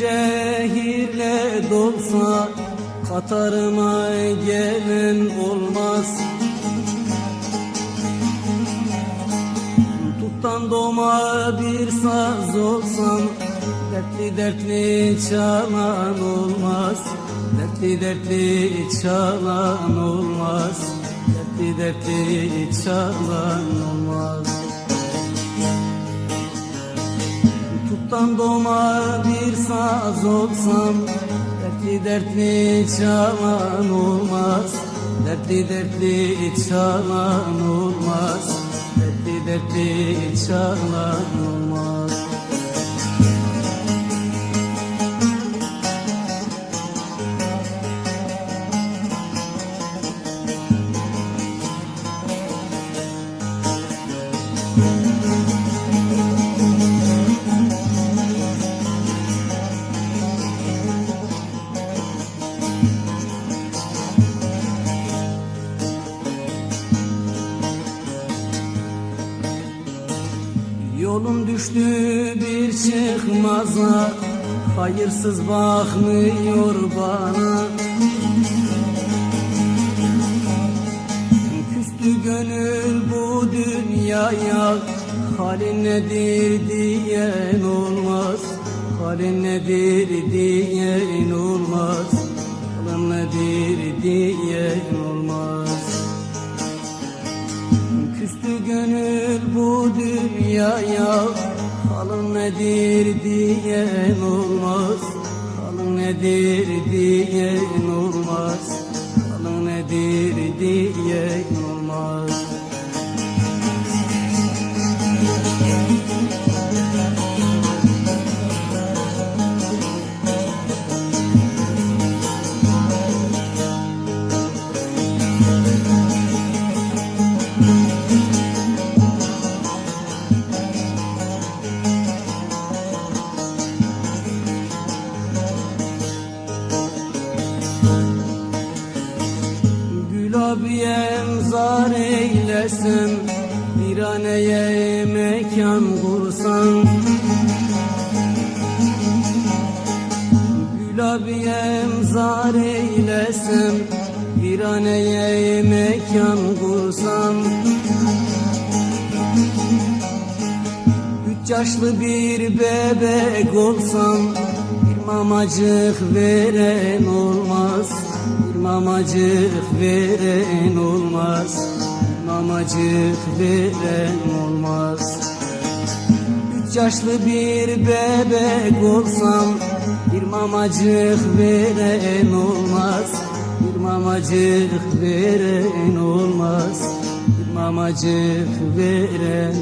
Yüküm mücehirle dolsa Katarıma gelen olmaz. Tuttan doğma bir saz olsam Dertli dertli çalan olmaz. Dertli dertli çalan olmaz. Dertli dertli çalan olmaz Tuttan doğma bir saz olsam Dertli dertli çalan olmaz. Dertli dertli çalan olmaz. Dertli dertli çalan olmaz Yolum düştü bir çıkmaza. Hayırsız bakmıyor bana. Küstü gönül bu dünyaya. Halin nedir diyen olmaz. Halin nedir diyen olmaz. Halin nedir diyen olmaz Küstü gönül bu dünyaya Halın nedir diyen olmaz Halın nedir diyen olmaz Gül abiyem zar eylesem Bir aneye mekan kursan. Gül abiyem zar eylesem Bir aneye mekan kursan. Üç yaşlı bir bebek olsam Bir mamacık veren olmaz mamacık veren olmaz. Mamacık veren olmaz. Üç yaşlı bir bebek olsam Bir mamacık veren olmaz. Bir mamacık veren olmaz. Bir mamacık veren